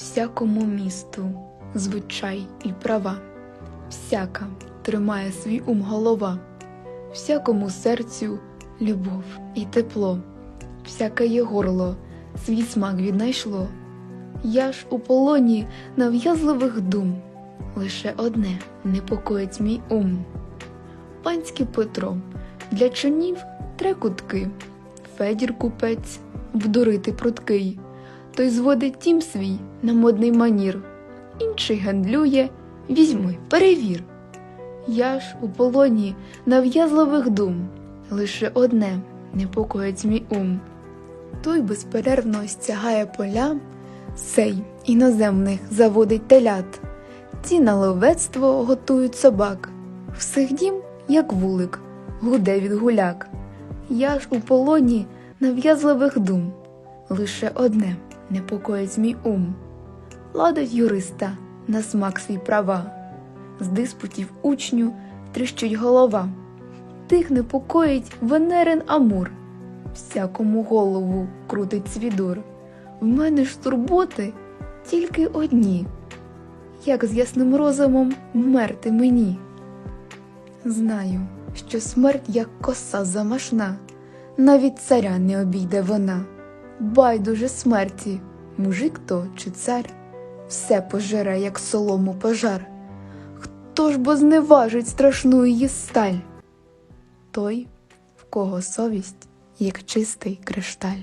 всякому місту. Звичай і права, всяка тримає свій ум голова, всякому серцю любов і тепло, всяке є горло, свій смак віднайшло. Я ж у полоні нав'язливих дум, лише одне непокоїть мій ум. Панський Петро для чонів три кутки, Федір купець вдурити пруткий, той зводить тім свій на модний манір, інший гандлює, візьми, перевір. Я ж у полоні нав'язливих дум, лише одне непокоїть мій ум. Той безперервно стягає поля, сей іноземних заводить телят, ті на ловецтво готують собак, всіх дім, як вулик, гуде від гуляк. Я ж у полоні нав'язливих дум, лише одне непокоїть мій ум. Ладить юриста на смак свій права, з диспутів учню тріщить голова, тих непокоїть Венерин Амур, всякому голову крутить свідур. В мене ж турботи тільки одні, як з ясним розумом вмерти мені. Знаю, що смерть як коса замашна, навіть царя не обійде вона. Байдуже смерті, мужик то чи цар, все пожере, як солому пожар. Хто ж бо зневажить страшну її сталь? Той, в кого совість, як чистий кришталь.